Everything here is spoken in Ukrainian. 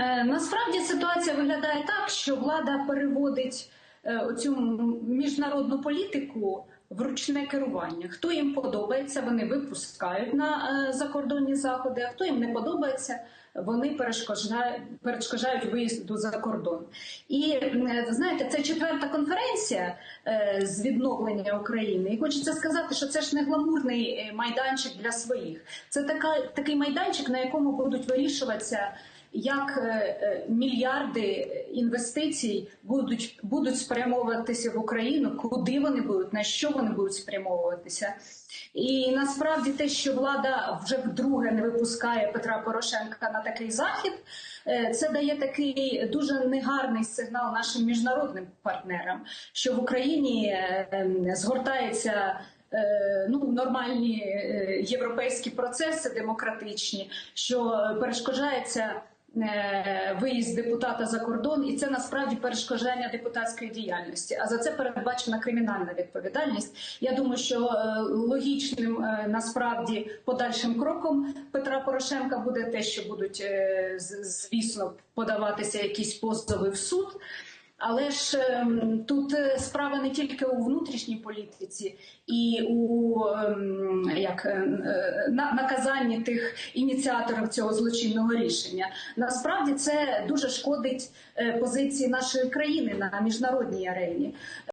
Е, Насправді ситуація виглядає так, що влада переводить е, цю міжнародну політику в ручне керування. Хто їм подобається, вони випускають на е, закордонні заходи, а хто їм не подобається, вони перешкоджають, перешкоджають виїзду за кордон. І знаєте, це четверта конференція з відновлення України. І хочеться сказати, що це ж не гламурний майданчик для своїх. Це така, такий майданчик, на якому будуть вирішуватися як е, е, мільярди інвестицій будуть, будуть спрямовуватися в Україну, куди вони будуть, на що вони будуть спрямовуватися. І насправді те, що влада вже вдруге не випускає Петра Порошенка на такий захід, е, це дає такий дуже негарний сигнал нашим міжнародним партнерам, що в Україні ем, згортається ну, нормальні європейські процеси демократичні, що перешкоджається виїзд депутата за кордон, і це насправді перешкоджання депутатської діяльності. А за це передбачена кримінальна відповідальність. Я думаю, що е, логічним е, насправді подальшим кроком Петра Порошенка буде те, що будуть е, звісно подаватися якісь позови в суд. Але ж ем, тут е, справа не тільки у внутрішній політиці і у ем, як, е, е, на, наказанні тих ініціаторів цього злочинного рішення. Насправді це дуже шкодить е, позиції нашої країни на міжнародній арені.